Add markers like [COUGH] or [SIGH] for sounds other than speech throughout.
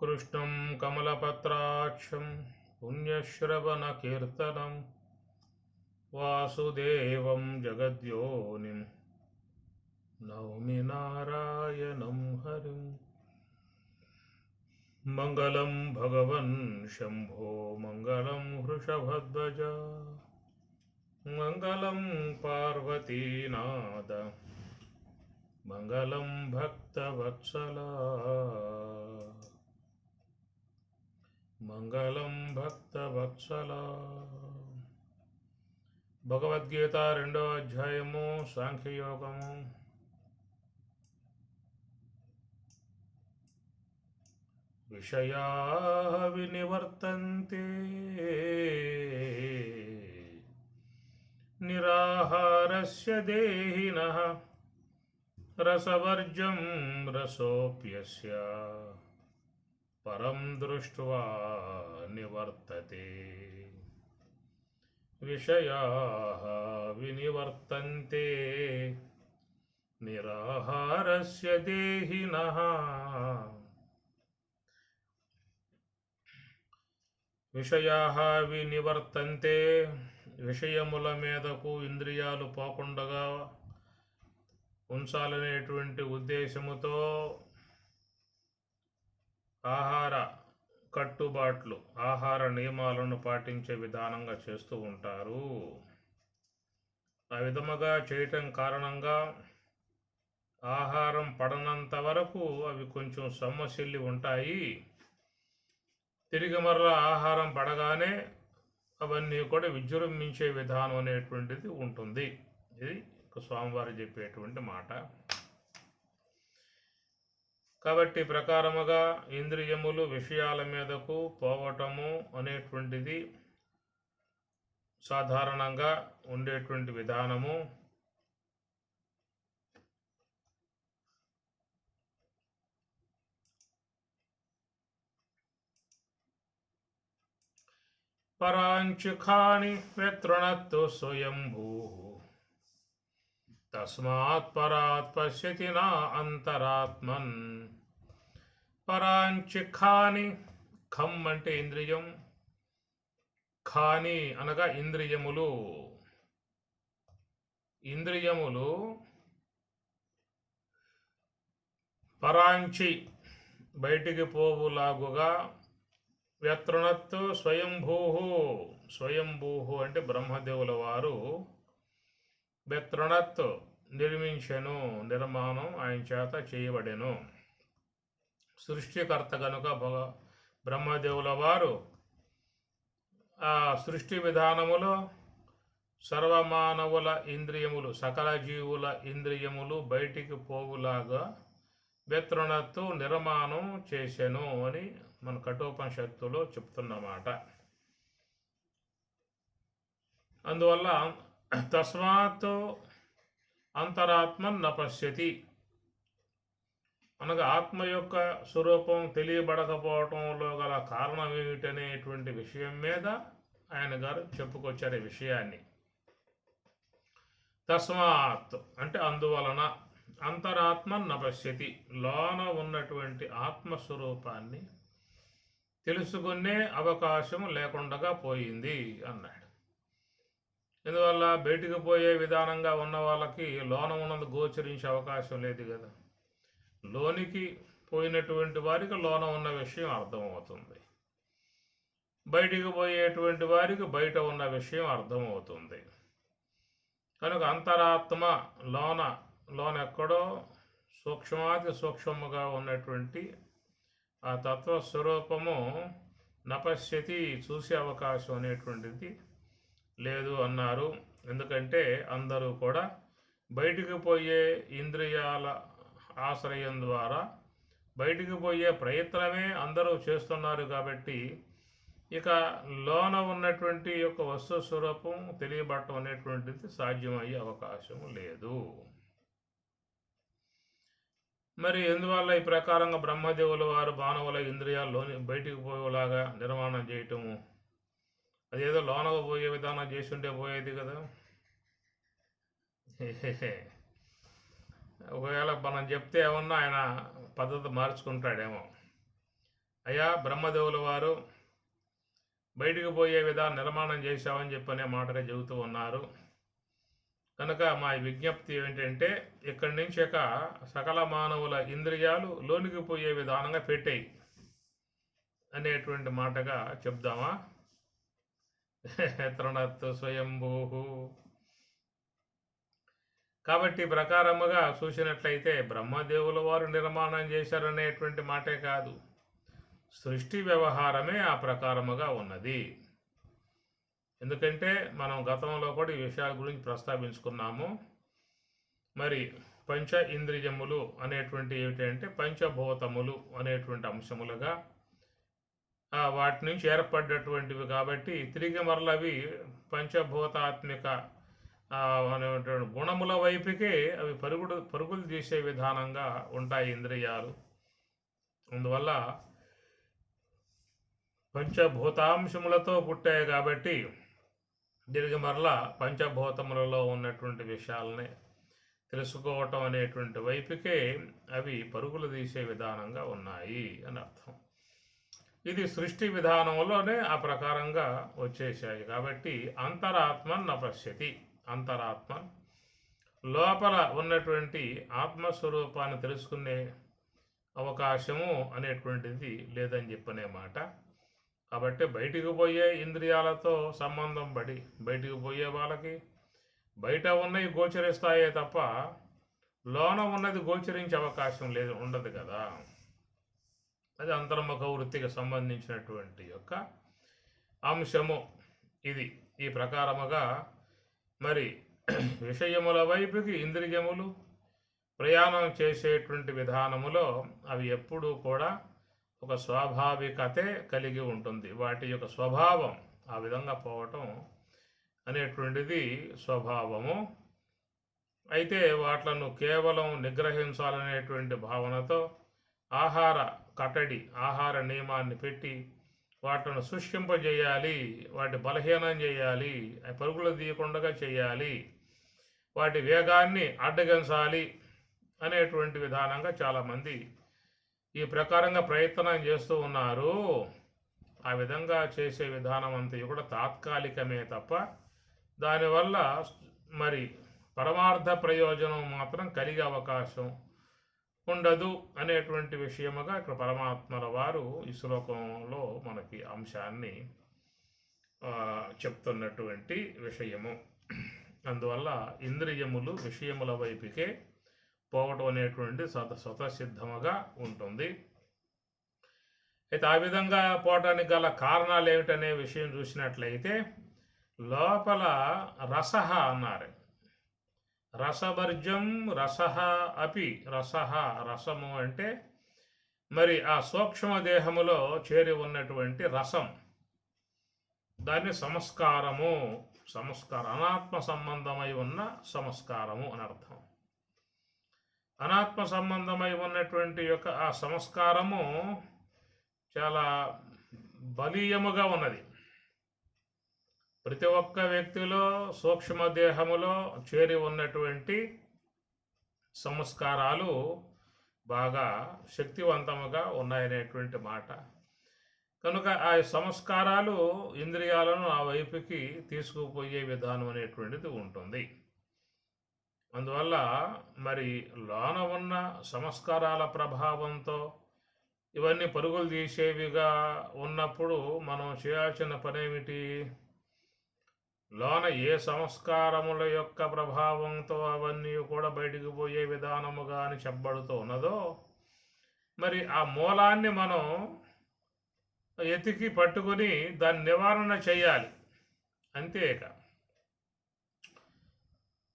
कृष्णं कमलपत्राक्षं पुण्यश्रवणकीर्तनं वासुदेवं जगद्योनिं नौमि नारायणं हरिम् मङ्गलं भगवन् शम्भो मङ्गलं वृषभध्वज मङ्गलं पार्वतीनाद मङ्गलं भक्तवत्सला మంగళం భక్తవత్సల. భగవద్గీత రెండో అధ్యాయము సాంఖ్యయోగము. విషయా వినివర్తంతే. నిరాహారస్య దేహిన రసవర్జం రసోప్యస్య. పరం దృష్ట్వా నివర్తతే. విషయా వినివర్తంతే. నిరాహారస్య దేహిన. విషయా వినివర్తంతే. విషయముల మీదకు ఇంద్రియాలు పోకుండగా ఉంచాలనేటువంటి ఉద్దేశముతో ఆహార కట్టుబాట్లు ఆహార నియమాలను పాటించే విధానంగా చేస్తూ ఉంటారు. ఆ విధముగా చేయటం కారణంగా ఆహారం పడనంత వరకు అవి కొంచెం సొమ్మసిల్లి ఉంటాయి. తిరిగి మరలా ఆహారం పడగానే అవన్నీ కూడా విజృంభించే విధానం అనేటువంటిది ఉంటుంది. ఇది స్వామివారు చెప్పేటువంటి మాట. కాబట్టి ప్రకారముగా ఇంద్రియములు విషయాల మీదకు పోవటము అనేటువంటిది సాధారణంగా ఉండేటువంటి విధానము. పరాంచుఖాని వ్యతృణత్తు స్వయంభూ. తస్మాత్ పరాత్ పశ్యతి నా అంతరాత్మన్. పరాంచిఖాని ఖమ్ అంటే ఇంద్రియం. ఖాని అనగా ఇంద్రియములు. ఇంద్రియములు పరాంచి బయటికి పోవులాగుగా వ్యతృణత్తు స్వయంభూ స్వయంభూ అంటే బ్రహ్మదేవుల వారు బెత్రణత్ నిర్మించెను నిర్మాణం ఆయన చేత చేయబడెను. సృష్టికర్త కనుక భగ బ్రహ్మదేవుల వారు ఆ సృష్టి విధానములో సర్వమానవుల ఇంద్రియములు సకల జీవుల ఇంద్రియములు బయటికి పోవులాగా బెత్రణత్తు నిర్మాణం చేసెను అని మన కఠోపనిషత్తులో చెప్తున్నమాట. అందువల్ల తస్మాత్ అంతరాత్మ నపశ్యతి. అనగా ఆత్మ యొక్క స్వరూపం తెలియబడకపోవటంలో గల కారణం ఏమిటనేటువంటి విషయం మీద ఆయన గారు చెప్పుకొచ్చారు ఈ విషయాన్ని. తస్మాత్ అంటే అందువలన అంతరాత్మ నపశ్యతి. లోన ఉన్నటువంటి ఆత్మస్వరూపాన్ని తెలుసుకునే అవకాశం లేకుండా పోయింది అన్నాడు. ఇందువల్ల బయటికి పోయే విధానంగా ఉన్న వాళ్ళకి లోన ఉన్నది గోచరించే అవకాశం లేదు కదా. లోనికి పోయినటువంటి వారికి లోన ఉన్న విషయం అర్థమవుతుంది. బయటికి పోయేటువంటి వారికి బయట ఉన్న విషయం అర్థమవుతుంది. కనుక అంతరాత్మ లోన లోన ఎక్కడో సూక్ష్మాతి సూక్ష్మముగా ఉన్నటువంటి ఆ తత్వస్వరూపము నపశ్యతి చూసే అవకాశం అనేటువంటిది లేదు అన్నారు. ఎందుకంటే అందరూ కూడా బయటికి పోయే ఇంద్రియాల ఆశ్రయం ద్వారా బయటికి పోయే ప్రయత్నమే అందరూ చేస్తున్నారు కాబట్టి ఇక లోన ఉన్నటువంటి యొక్క వస్తు స్వరూపం తెలియబడటం అనేటువంటిది సాధ్యమయ్యే అవకాశం లేదు. మరి ఎందువల్ల ఈ ప్రకారంగా బ్రహ్మదేవుల వారు మానవుల ఇంద్రియాల్లోని బయటికి పోయేలాగా నిర్మాణం చేయటము? అదేదో లోనకు పోయే విధానం చేసి ఉంటే పోయేది కదా. ఒకవేళ మనం చెప్తే ఏమన్నా ఆయన పద్ధతి మార్చుకుంటాడేమో. అయ్యా బ్రహ్మదేవుల వారు బయటికి పోయే విధానం నిర్మాణం చేశామని చెప్పనే మాటగా చెబుతూ ఉన్నారు. కనుక మా విజ్ఞప్తి ఏంటంటే ఇక్కడి నుంచి ఒక సకల మానవుల ఇంద్రియాలు లోనికి పోయే విధానంగా పెట్టాయి అనేటువంటి మాటగా చెప్దామా? [LAUGHS] తృణత్తు స్వయంభూ కాబట్టి ప్రకారముగా చూసినట్లయితే బ్రహ్మదేవుల వారు నిర్మాణం చేశారనేటువంటి మాటే కాదు. సృష్టి వ్యవహారమే ఆ ప్రకారముగా ఉన్నది. ఎందుకంటే మనం గతంలో కూడా ఈ విషయాల గురించి ప్రస్తావించుకున్నాము. మరి పంచ ఇంద్రియములు అనేటువంటి ఏమిటంటే పంచభూతములు అనేటువంటి అంశములుగా వాటి నుంచి ఏర్పడ్డటువంటివి కాబట్టి తిరిగి మరలవి పంచభూతాత్మిక అనేటువంటి గుణముల వైపుకే అవి పరుగుడు పరుగులు తీసే విధానంగా ఉంటాయి ఇంద్రియాలు. అందువల్ల పంచభూతాంశములతో పుట్టాయి కాబట్టి తిరిగి మరలా పంచభూతములలో ఉన్నటువంటి విషయాలని తెలుసుకోవటం అనేటువంటి వైపుకే అవి పరుగులు తీసే విధానంగా ఉన్నాయి అని అర్థం. ఇది సృష్టి విధానంలోనే ఆ ప్రకారంగా వచ్చేసాయి కాబట్టి అంతరాత్మ నపశ్యతి. అంతరాత్మ. లోపల ఉన్నటువంటి ఆత్మస్వరూపాన్ని తెలుసుకునే అవకాశము అనేటువంటిది లేదని చెప్పనే మాట. కాబట్టి బయటికి పోయే ఇంద్రియాలతో సంబంధం పడి బయటికి పోయే వాళ్ళకి బయట ఉన్నవి గోచరిస్తాయే తప్ప లోన ఉన్నది గోచరించే అవకాశం లేదు ఉండదు కదా. అది అంతర్ముఖ వృత్తికి సంబంధించినటువంటి యొక్క అంశము. ఇది ఈ ప్రకారముగా మరి విషయముల వైపుకి ఇంద్రియములు ప్రయాణం చేసేటువంటి విధానములో అవి ఎప్పుడూ కూడా ఒక స్వాభావికతే కలిగి ఉంటుంది. వాటి యొక్క స్వభావం ఆ విధంగా పోవటం అనేటువంటిది స్వభావము. అయితే వాట్లను కేవలం నిగ్రహించాలనేటువంటి భావనతో ఆహార కట్టడి ఆహార నియమాన్ని పెట్టి వాటిని సృష్టింపజేయాలి వాటి బలహీనం చేయాలి పరుగులు తీయకుండా చేయాలి వాటి వేగాన్ని అడ్డగించాలి అనేటువంటి విధానంగా చాలామంది ఈ ప్రకారంగా ప్రయత్నం చేస్తూ ఉన్నారు. ఆ విధంగా చేసే విధానం అంతా కూడా తాత్కాలికమే తప్ప దానివల్ల మరి పరమార్థ ప్రయోజనం మాత్రం కలిగే అవకాశం ఉండదు అనేటువంటి విషయముగా ఇక్కడ పరమాత్మల వారు ఈ శ్లోకంలో మనకి అంశాన్ని చెప్తున్నటువంటి విషయము. అందువల్ల ఇంద్రియములు విషయముల వైపుకే పోవటం అనేటువంటి స్వత స్వతసిద్ధముగా ఉంటుంది. అయితే ఆ విధంగా పోవటానికి గల కారణాలు ఏమిటనే విషయం చూసినట్లయితే లోపల రసహ అన్నారు. రసవర్జం రసహ అపి రసహ రసము అంటే మరి ఆ సూక్ష్మ దేహములో చేరి ఉన్నటువంటి రసం. దాన్ని సంస్కారము సంస్కారం అనాత్మ సంబంధమై ఉన్న సంస్కారము అని అర్థం. అనాత్మ సంబంధమై ఉన్నటువంటి యొక్క ఆ సంస్కారము చాలా బలీయముగా ఉన్నది. ప్రతి ఒక్క వ్యక్తిలో సూక్ష్మదేహములో చేరి ఉన్నటువంటి సంస్కారాలు బాగా శక్తివంతముగా ఉన్నాయనేటువంటి మాట. కనుక ఆ సంస్కారాలు ఇంద్రియాలను ఆ వైపుకి తీసుకుపోయే విధానం అనేటువంటిది ఉంటుంది. అందువల్ల మరి లోన ఉన్న సంస్కారాల ప్రభావంతో ఇవన్నీ పరుగులు తీసేవిగా ఉన్నప్పుడు మనం చేయాల్సిన పనేమిటి? లోన ఏ సంస్కారముల యొక్క ప్రభావంతో అవన్నీ కూడా బయటికి పోయే విధానముగా అని చెప్పబడుతూ ఉన్నదో మరి ఆ మూలాన్ని మనం ఎతికి పట్టుకొని దాన్ని నివారణ చేయాలి. అంతేక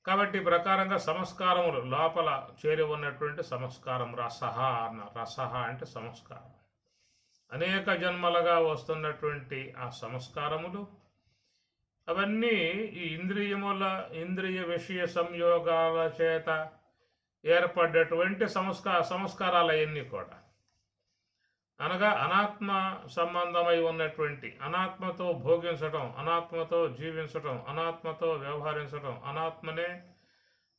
కాబట్టి ప్రకారంగా సంస్కారములు లోపల చేరి ఉన్నటువంటి సంస్కారం రసహ అన్న రసహ అంటే సంస్కారం. అనేక జన్మలుగా వస్తున్నటువంటి ఆ సంస్కారములు అవన్నీ ఈ ఇంద్రియముల ఇంద్రియ విషయ సంయోగాల చేత ఏర్పడ్డటువంటి సంస్కార సంస్కారాలు అవన్నీ కూడా. అనగా అనాత్మ సంబంధమై ఉన్నటువంటి అనాత్మతో భోగించటం అనాత్మతో జీవించటం అనాత్మతో వ్యవహరించటం అనాత్మనే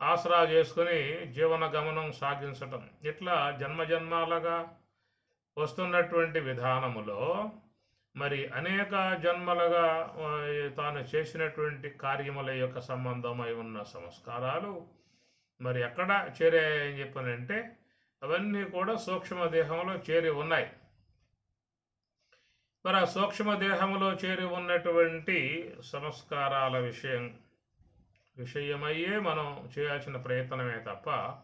ఆసరా చేసుకుని జీవన గమనం సాగించటం. ఇట్లా జన్మజన్మాలుగా వస్తున్నటువంటి విధానములో మరి అనేక జన్మలుగా తాను చేసినటువంటి కార్యముల యొక్క సంబంధమై ఉన్న సంస్కారాలు మరి ఎక్కడ చేరాయని చెప్పనంటే అవన్నీ కూడా సూక్ష్మ దేహంలో చేరి ఉన్నాయి. మరి ఆ సూక్ష్మ దేహంలో చేరి ఉన్నటువంటి సంస్కారాల విషయం విషయమయ్యే మనం చేయాల్సిన ప్రయత్నమే తప్ప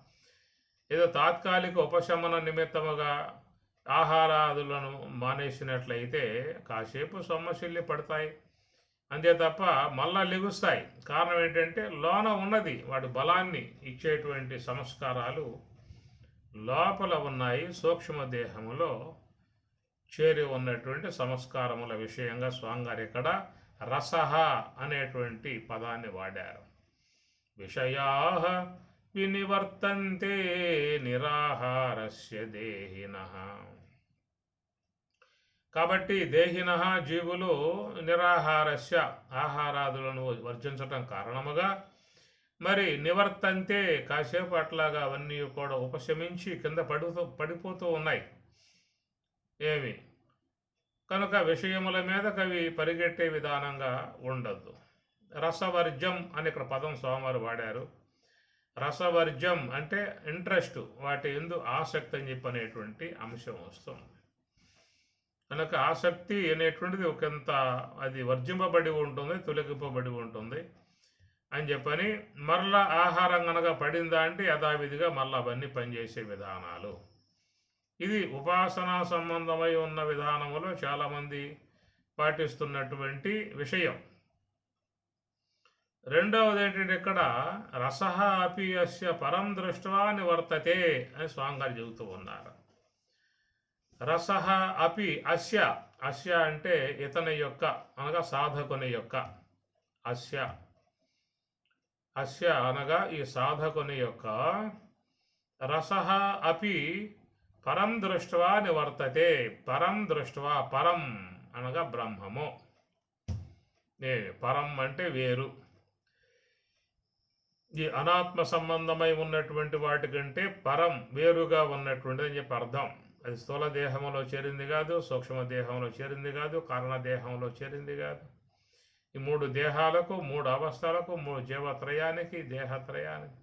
ఏదో తాత్కాలిక ఉపశమన నిమిత్తముగా ఆహారాదులను మానేసినట్లయితే కాసేపు సొమ్మశల్లి పడతాయి. అంతే తప్ప మళ్ళా లెగుస్తాయి. కారణం ఏంటంటే లోన ఉన్నది వాటి బలాన్ని ఇచ్చేటువంటి సంస్కారాలు లోపల ఉన్నాయి. సూక్ష్మదేహములో చేరి ఉన్నటువంటి సంస్కారముల విషయంగా స్వామిగారు ఇక్కడ రసహ అనేటువంటి పదాన్ని వాడారు. విషయా వినివర్తంతే నిరాహారస్య దేహిన. కాబట్టి దేహిన జీవులు నిరాహారస్య ఆహారాదులను వర్జించటం కారణముగా మరి నివర్తంతే కాసేపు అట్లాగా అవన్నీ కూడా ఉపశమించి కింద పడుతూ పడిపోతూ ఉన్నాయి. ఏమి? కనుక విషయముల మీద కవి పరిగెట్టే విధానంగా ఉండద్దు. రసవర్జం అని ఇక్కడ పదం స్వామివారు వాడారు. రసవర్జం అంటే ఇంట్రెస్ట్ వాటి ఎందు ఆసక్తి అని చెప్పనేటువంటి అంశం వస్తుంది. మనకు ఆసక్తి అనేటువంటిది ఒకంత అది వర్జింపబడి ఉంటుంది తొలగింపబడి ఉంటుంది అని చెప్పని మరలా ఆహారం కనుక పడిందా అంటే యథావిధిగా మళ్ళీ అవన్నీ పనిచేసే విధానాలు. ఇది ఉపాసనా సంబంధమై ఉన్న విధానములో చాలామంది పాటిస్తున్నటువంటి విషయం. రెండవది ఏంటంటే ఇక్కడ రసహ అపి అస్య పరం దృష్ట్వా నివర్తతే అని స్వామి గారు చెబుతూ ఉన్నారు. రస అపి అస్య. అస్య అంటే ఇతని యొక్క అనగా సాధకుని యొక్క. అస్య. అస్య అనగా ఈ సాధకుని యొక్క. రస అపి పరం దృష్ట్వా నివర్తతే. పరం దృష్ట్వా పరం అనగా బ్రహ్మము. ఏ పరం అంటే వేరు. ఈ అనాత్మ సంబంధమై ఉన్నటువంటి వాటికంటే పరం వేరుగా ఉన్నటువంటిది అని చెప్పి అర్థం. అది స్థూల దేహంలో చేరింది కాదు సూక్ష్మ దేహంలో చేరింది కాదు కారణ దేహంలో చేరింది కాదు. ఈ మూడు దేహాలకు మూడు అవస్థలకు మూడు జీవత్రయానికి దేహత్రయానికి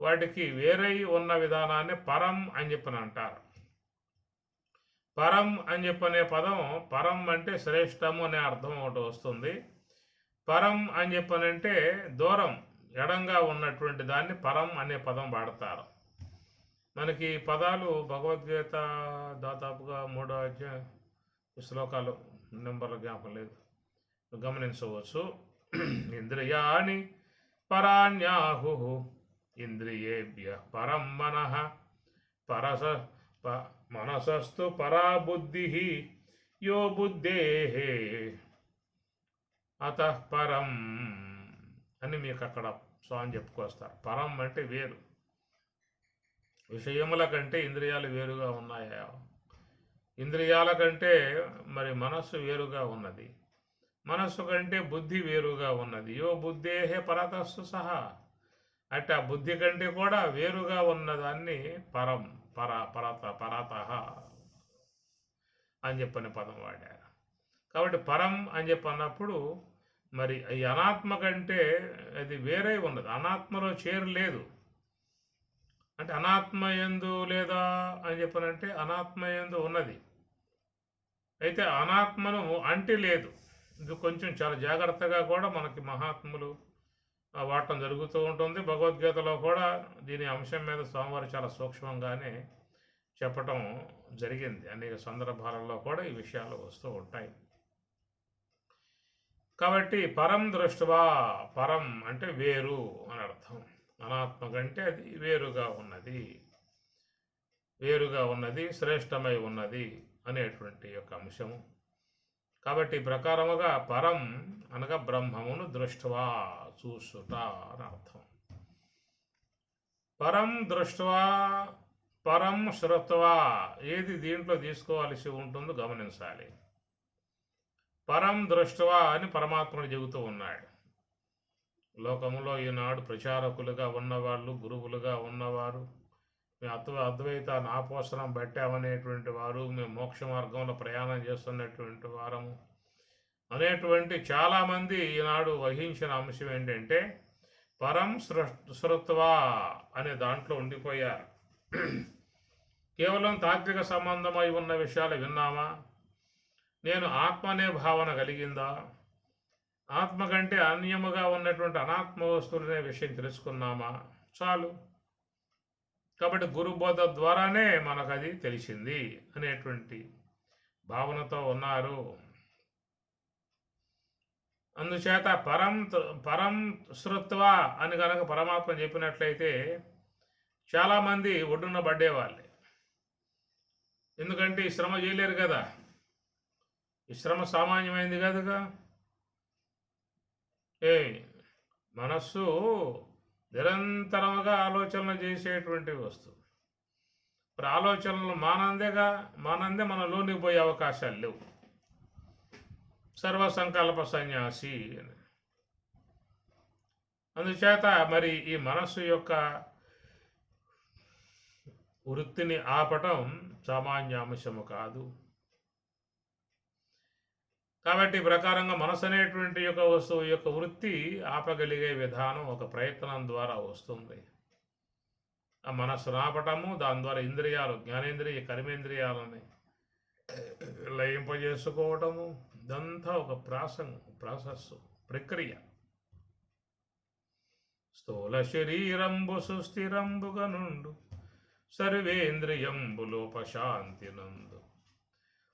వాటికి వేరై ఉన్న విధానాన్ని పరం అని చెప్పని అంటారు. పరం అని చెప్పనే పదం పరం అంటే శ్రేష్టము అనే అర్థం ఒకటి వస్తుంది. పరం అని చెప్పనంటే దూరం ఎడంగా ఉన్నటువంటి దాన్ని పరం అనే పదం వాడతారు. మనకి ఈ పదాలు భగవద్గీత దాదాపుగా మూడో అధ్యాయ శ్లోకాలు నెంబర్ల జ్ఞాపకం లేదు. గమనించవచ్చు. ఇంద్రియాణి పరాణ్యాహు ఇంద్రియేభ్య పరం మనః పరస ప మనసస్తు పరా బుద్ధి యో బుద్ధే అత పరం అని మీకు అక్కడ స్వామి చెప్పుకొస్తారు. పరం అంటే వేరు. విషయముల కంటే ఇంద్రియాలు వేరుగా ఉన్నాయా? ఇంద్రియాల కంటే మరి మనస్సు వేరుగా ఉన్నది. మనస్సు కంటే బుద్ధి వేరుగా ఉన్నది. యో బుద్ధేహే పరతస్సు సహా. అంటే ఆ బుద్ధి కంటే కూడా వేరుగా ఉన్నదాన్ని పరం పర పరత పరత అని చెప్పని పదం వాడారు. కాబట్టి పరం అని చెప్పన్నప్పుడు మరి ఈ అనాత్మ కంటే అది వేరే ఉన్నది. అనాత్మలో చేరలేదు అంటే అనాత్మ ఎందు లేదా అని చెప్పనంటే అనాత్మ ఎందు ఉన్నది. అయితే అనాత్మను అంటి లేదు. ఇది కొంచెం చాలా జాగ్రత్తగా కూడా మనకి మహాత్ములు ఆ, వాడటం జరుగుతూ ఉంటుంది. భగవద్గీతలో కూడా దీని అంశం మీద స్వామివారు చాలా సూక్ష్మంగానే చెప్పటం జరిగింది. అనేక సందర్భాలలో కూడా ఈ విషయాలు వస్తూ ఉంటాయి. కాబట్టి పరం దృష్టివా పరం అంటే వేరు అని అర్థం. అనాత్మ కంటే అది వేరుగా ఉన్నది. వేరుగా ఉన్నది శ్రేష్టమై ఉన్నది అనేటువంటి యొక్క అంశము. కాబట్టి ప్రకారముగా పరం అనగా బ్రహ్మమును దృష్ట్వా చూసుట అని అర్థం. పరం దృష్ట్వా పరం శ్రుత్వా ఏది దీంట్లో తీసుకోవాల్సి ఉంటుందో గమనించాలి. పరం దృష్టవా అని పరమాత్ముడు చెబుతూ ఉన్నాడు. లోకములో ఈనాడు ప్రచారకులుగా ఉన్నవాళ్ళు గురువులుగా ఉన్నవారు. మేము అద్వ అద్వైత నాపోసనం పెట్టామనేటువంటి వారు మేము మోక్ష మార్గంలో ప్రయాణం చేస్తున్నటువంటి వారము. అనేటువంటి చాలామంది ఈనాడు వహించిన అంశం ఏంటంటే పరం సృత్వా అనే దాంట్లో ఉండిపోయారు. కేవలం తాత్విక సంబంధమై ఉన్న విషయాలు విన్నామా? నేను ఆత్మనే భావన కలిగిందా? ఆత్మ కంటే అన్యముగా ఉన్నటువంటి అనాత్మ వస్తువులనే విషయం తెలుసుకున్నామా చాలు. కాబట్టి గురుబోధ ద్వారానే మనకు అది తెలిసింది అనేటువంటి భావనతో ఉన్నారు. అందుచేత పరం పరం శృత్వ అని కనుక పరమాత్మ చెప్పినట్లయితే చాలామంది ఒడ్డున పడ్డేవాళ్ళే ఎందుకంటే ఈ శ్రమ చేయలేరు కదా. ఈ శ్రమ సామాన్యమైంది కాదుగా. ఏ మనస్సు నిరంతరముగా ఆలోచనలు చేసేటువంటి వస్తువు. ఇప్పుడు ఆలోచనలు మానందేగా మానందే మన లోనికి పోయే అవకాశాలు లేవు. సర్వసంకల్ప సన్యాసి అని. అందుచేత మరి ఈ మనస్సు యొక్క వృత్తిని ఆపటం సామాన్య అంశము కాదు. కాబట్టి ప్రకారంగా మనసు అనేటువంటి యొక్క వస్తువు యొక్క వృత్తి ఆపగలిగే విధానం ఒక ప్రయత్నం ద్వారా వస్తుంది. ఆ మనస్సు రాపటము దాని ద్వారా ఇంద్రియాలు జ్ఞానేంద్రియ కర్మేంద్రియాలని లయింపజేసుకోవటము ఇదంతా ఒక ప్రాసం ప్రాసెస్ ప్రక్రియ. స్థూల శరీరంబు సుస్థిరంబుగా నుండు సర్వేంద్రియంబులోపశాంతి నందు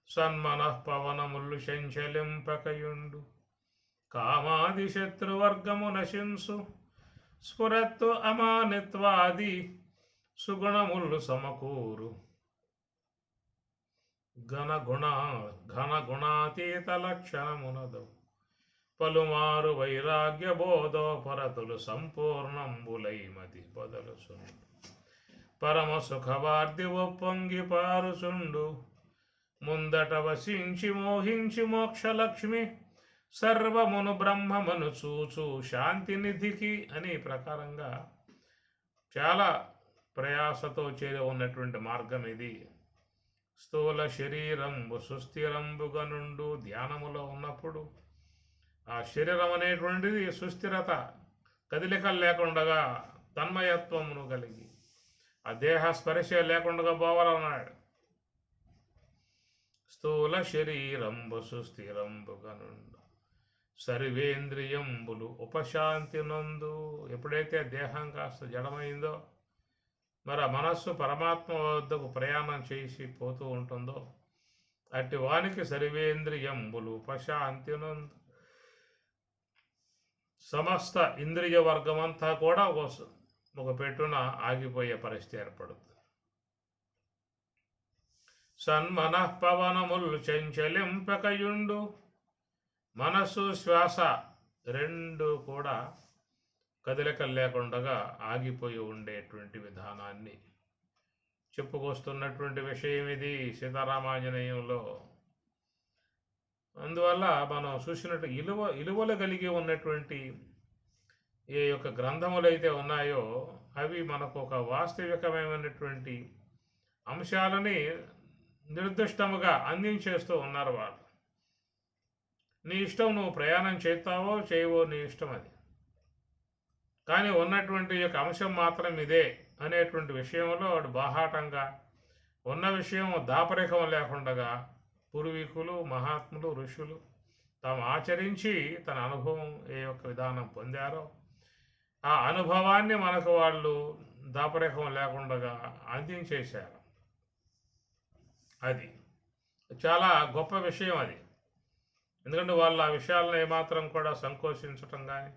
సన్మన పవనములు శంచలింపకయుండు. కామాది శత్రువర్గము నశింసు. స్ఫురత్తు అమానిత్వాది సుగుణములు సమకూరు. ఘనగుణ ఘనగుణాతీత లక్షణమునదు. పలుమారు వైరాగ్య బోధోపరతులు సంపూర్ణంబులైమతి బదలుసుండు పరమ సుఖవార్ది ఒప్పొంగి పారుచుండు. ముందట వసించి మోహించి మోక్షలక్ష్మి సర్వమును బ్రహ్మమును చూచు శాంతి నిధికి అని ప్రకారంగా చాలా ప్రయాసతో చేరి ఉన్నటువంటి మార్గం ఇది. స్థూల శరీరంబు సుస్థిరంబుగా నుండు ధ్యానములో ఉన్నప్పుడు ఆ శరీరం అనేటువంటిది సుస్థిరత కదిలికలు లేకుండగా తన్మయత్వమును కలిగి ఆ దేహ స్పర్శ లేకుండా పోవాలన్నాడు. స్థూల శరీరంబు సుస్థిరంబుగనుండు సర్వేంద్రియంబులు ఉపశాంతి నందు ఎప్పుడైతే దేహం కాస్త జడమైందో మరి ఆ మనస్సు పరమాత్మ వద్దకు ప్రయాణం చేసి పోతూ ఉంటుందో అట్టి వానికి సర్వేంద్రియంబులు ఉపశాంతి నందు. సమస్త ఇంద్రియ వర్గమంతా కూడా ఒక పెట్టున ఆగిపోయే పరిస్థితి ఏర్పడుతుంది. సన్మనః పవనములు చెంచలింపకయుండు. మనస్సు శ్వాస రెండు కూడా కదలికలు లేకుండా ఆగిపోయి ఉండేటువంటి విధానాన్ని చెప్పుకొస్తున్నటువంటి విషయం ఇది సీతారామాంజనేయంలో. అందువల్ల మనం చూసినట్టు ఇలువ ఇలువలు కలిగి ఉన్నటువంటి ఏ యొక్క గ్రంథములు అయితే ఉన్నాయో అవి మనకు ఒక వాస్తవికమైనటువంటి అంశాలని నిర్దిష్టముగా అందించేస్తూ ఉన్నారు వాళ్ళు. నీ ఇష్టం నువ్వు ప్రయాణం చేస్తావో చేయవో నీ ఇష్టం అది. కానీ ఉన్నటువంటి యొక్క అంశం మాత్రం ఇదే అనేటువంటి విషయంలో వాడు బాహాటంగా ఉన్న విషయం దాపరికం లేకుండగా పూర్వీకులు మహాత్ములు ఋషులు తాము ఆచరించి తన అనుభవం ఏ యొక్క విధానం పొందారో ఆ అనుభవాన్ని మనకు వాళ్ళు దాపరికం లేకుండా అందించేశారు. అది. చాలా గొప్ప విషయం అది. ఎందుకంటే వాళ్ళు ఆ విషయాలను ఏమాత్రం కూడా సంకోచించటం కానీ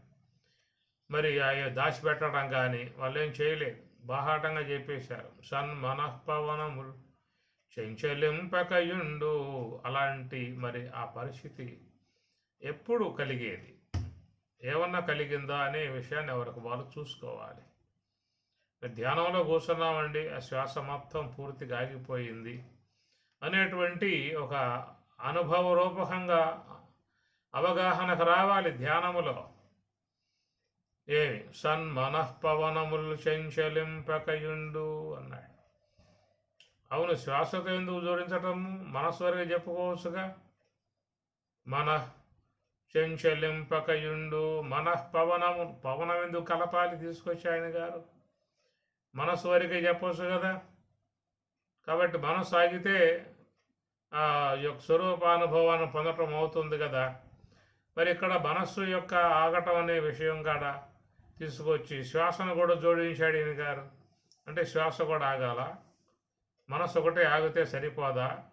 మరి అవి దాచిపెట్టడం కానీ వాళ్ళు ఏం చేయలేదు. బాహాటంగా చెప్పేశారు. సన్ మనఃపవనములు చెంచలింపకయుండు అలాంటి మరి ఆ పరిస్థితి ఎప్పుడు కలిగేది. ఏమన్నా కలిగిందా అనే విషయాన్ని ఎవరికి వాళ్ళు చూసుకోవాలి. ధ్యానంలో కూర్చున్నామండి. ఆ శ్వాస మొత్తం పూర్తిగా ఆగిపోయింది. అనేటువంటి ఒక అనుభవ రూపకంగా అవగాహనకు రావాలి ధ్యానములో. ఏమి సన్మనఃపవనములు చెంచలింపకయుండు అన్నాడు. అవును శ్వాసతో ఎందుకు జోడించటం? మనస్వరిగా చెప్పుకోవచ్చుగా. మన చెంచలింపకయుండు మనఃపవనము పవనం ఎందుకు కలపాలి తీసుకొచ్చి ఆయన గారు? మనస్సు చెప్పవచ్చు కదా. కాబట్టి మనస్సు ఆగితే ఆ యొక్క స్వరూపానుభవాన్ని పొందటం అవుతుంది కదా. మరి ఇక్కడ మనస్సు యొక్క ఆగటం అనే విషయం కాడ తీసుకొచ్చి శ్వాసను కూడా జోడించాడు ఈయన గారు. అంటే శ్వాస కూడా ఆగాల. మనసు ఒకటే ఆగితే సరిపోదా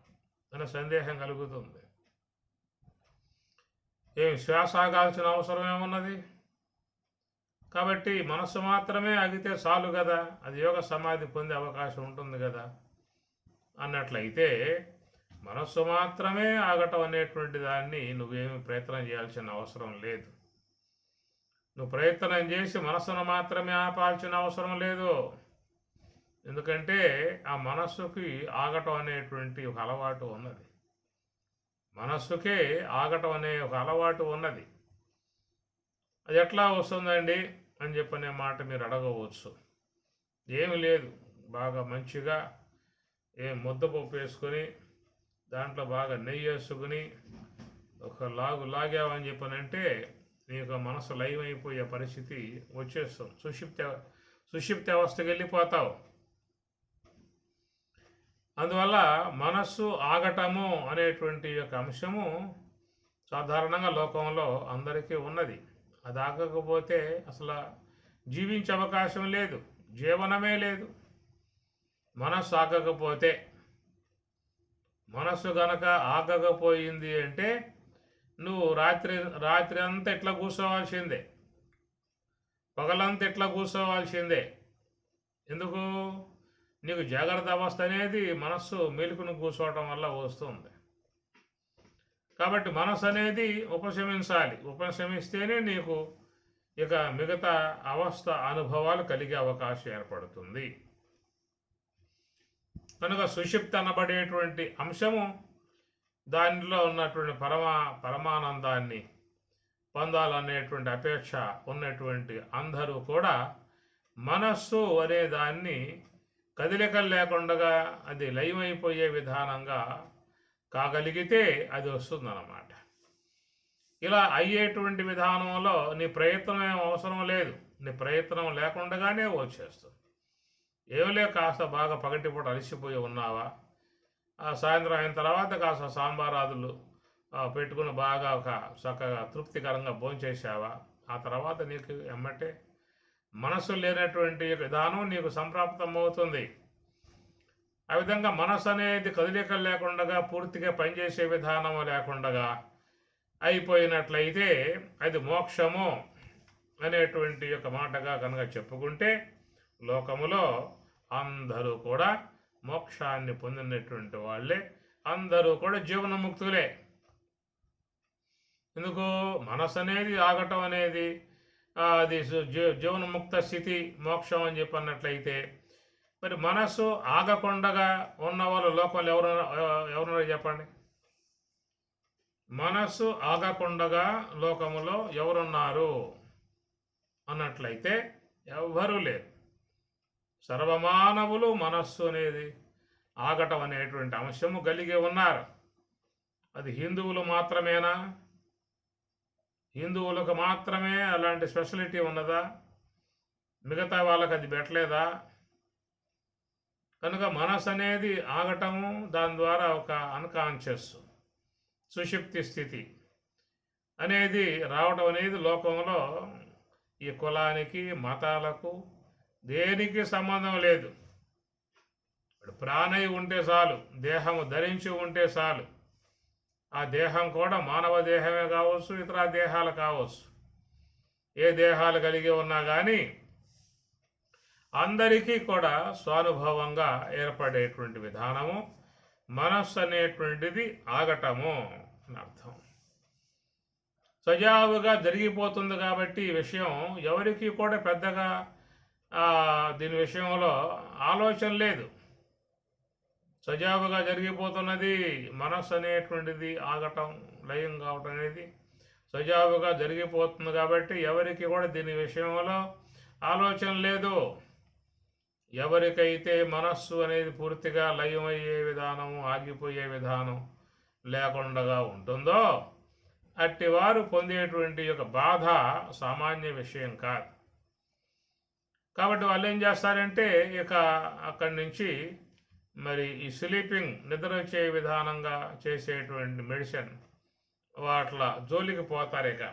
అనే సందేహం కలుగుతుంది. ఏం శ్వాస ఆగాల్సిన అవసరం ఏమున్నది? కాబట్టి మనస్సు మాత్రమే ఆగితే చాలు కదా. అది యోగ సమాధి పొందే అవకాశం ఉంటుంది కదా. అన్నట్లయితే మనస్సు మాత్రమే ఆగటం అనేటువంటి దాన్ని నువ్వేమి ప్రయత్నం చేయాల్సిన అవసరం లేదు. నువ్వు ప్రయత్నం చేసి మనస్సును మాత్రమే ఆపాల్సిన అవసరం లేదు. ఎందుకంటే ఆ మనస్సుకి ఆగటం అనేటువంటి ఒక అలవాటు ఉన్నది. మనస్సుకే ఆగటం అనే ఒక అలవాటు ఉన్నది. అది ఎట్లా వస్తుందండి అని చెప్పనే మాట మీరు అడగవచ్చు. ఏమి లేదు. బాగా మంచిగా ఏ ముద్దపప్పు వేసుకొని దాంట్లో బాగా నెయ్యి వేసుకుని ఒక లాగు లాగావని చెప్పనంటే నీ యొక్క మనసు లైవ్ అయిపోయే పరిస్థితి వచ్చేస్తాం సుషిప్త సుషిప్త అవస్థకి వెళ్ళిపోతావు. అందువల్ల మనస్సు ఆగటము అనేటువంటి యొక్క అంశము సాధారణంగా లోకంలో అందరికీ ఉన్నది. అది ఆగకపోతే అసలు జీవించే అవకాశం లేదు జీవనమే లేదు. మనస్సు ఆగకపోతే మనస్సు గనక ఆగకపోయింది అంటే నువ్వు రాత్రి రాత్రి అంతా ఇట్లా కూర్చోవాల్సిందే? పగలంతా ఇట్లా కూర్చోవాల్సిందే? ఎందుకు? నీకు జాగ్రత్త అవస్థ అనేది మనస్సు మెలుకును కూర్చోవటం వల్ల వస్తుంది. కాబట్టి మనస్సు అనేది ఉపశమించాలి. ఉపశమిస్తేనే నీకు ఇక మిగతా అవస్థ అనుభవాలు కలిగే అవకాశం ఏర్పడుతుంది. కనుక సుషిప్త అనబడేటువంటి అంశము దానిలో ఉన్నటువంటి పరమా పరమానందాన్ని పొందాలనేటువంటి అపేక్ష ఉన్నటువంటి అందరూ కూడా మనస్సు అనే దాన్ని కదలికలు లేకుండా అది లయమైపోయే విధానంగా కాగలిగితే అది వస్తుందన్నమాట. ఇలా అయ్యేటువంటి విధానంలో నీ ప్రయత్నం ఏం అవసరం లేదు. నీ ప్రయత్నం లేకుండానే వచ్చేస్తుంది ఏవలే కాస్త బాగా పగటిపూట అలసిపోయి ఉన్నావా? ఆ సాయంత్రం అయిన తర్వాత కాస్త సాంబారాదులు పెట్టుకుని బాగా ఒక చక్కగా తృప్తికరంగా భోంచేసావా ఆ తర్వాత నీకు ఎమ్మటే మనస్సు లేనటువంటి విధానం నీకు సంప్రాప్తం అవుతుంది. ఆ విధంగా మనసు అనేది కదలికలు లేకుండా పూర్తిగా పనిచేసే విధానం లేకుండా అయిపోయినట్లయితే అది మోక్షము అనేటువంటి ఒక మాటగా కనుక చెప్పుకుంటే లోకములో అందరూ కూడా మోక్షాన్ని పొందినటువంటి వాళ్ళే. అందరూ కూడా జీవనముక్తులే. ఎందుకు? మనసు అనేది ఆగటం అనేది అది జీవనముక్త స్థితి మోక్షం అని చెప్పన్నట్లయితే మరి మనస్సు ఆగకుండగా ఉన్న వాళ్ళు లోకంలో ఎవరు ఎవరున్నారో చెప్పండి. మనస్సు ఆగకుండగా లోకములో ఎవరున్నారు? అన్నట్లయితే ఎవ్వరూ లేరు. సర్వమానవులు మనస్సు అనేది ఆగటం అనేటువంటి అంశము కలిగి ఉన్నారు. అది హిందువులు మాత్రమేనా? హిందువులకు మాత్రమే అలాంటి స్పెషలిటీ ఉన్నదా? మిగతా వాళ్ళకి అది పెట్టలేదా? కనుక మనసు అనేది ఆగటము దాని ద్వారా ఒక అన్కాన్షియస్ సుషుప్తి స్థితి అనేది రావడం అనేది లోకంలో ఈ కులానికి మతాలకు దేనికి సంబంధం లేదు. ప్రాణయి ఉంటే చాలు దేహము ధరించి ఉంటే చాలు. ఆ దేహం కూడా మానవ దేహమే కావచ్చు ఇతర దేహాలు కావచ్చు. ఏ దేహాలు కలిగి ఉన్నా కానీ అందరికీ కూడా స్వానుభవంగా ఏర్పడేటువంటి విధానము మనస్సు అనేటువంటిది ఆగటము అని అర్థం. సజావుగా జరిగిపోతుంది కాబట్టి ఈ విషయం ఎవరికి కూడా పెద్దగా దీని విషయంలో ఆలోచన లేదు. సజావుగా జరిగిపోతున్నది మనస్సు అనేటువంటిది ఆగటం లయం కావటం అనేది సజావుగా జరిగిపోతుంది కాబట్టి ఎవరికి కూడా దీని విషయంలో ఆలోచన లేదు. ఎవరికైతే మనస్సు అనేది పూర్తిగా లయమయ్యే విధానం ఆగిపోయే విధానం లేకుండా ఉంటుందో అట్టివారు పొందేటువంటి యొక్క బాధ సామాన్య విషయం కాదు. కాబట్టి వాళ్ళు ఏం చేస్తారంటే ఇక అక్కడి నుంచి మరి ఈ స్లీపింగ్ నిద్ర వచ్చే విధానంగా చేసేటువంటి మెడిసిన్ వాట్ల జోలికి పోతారు ఇక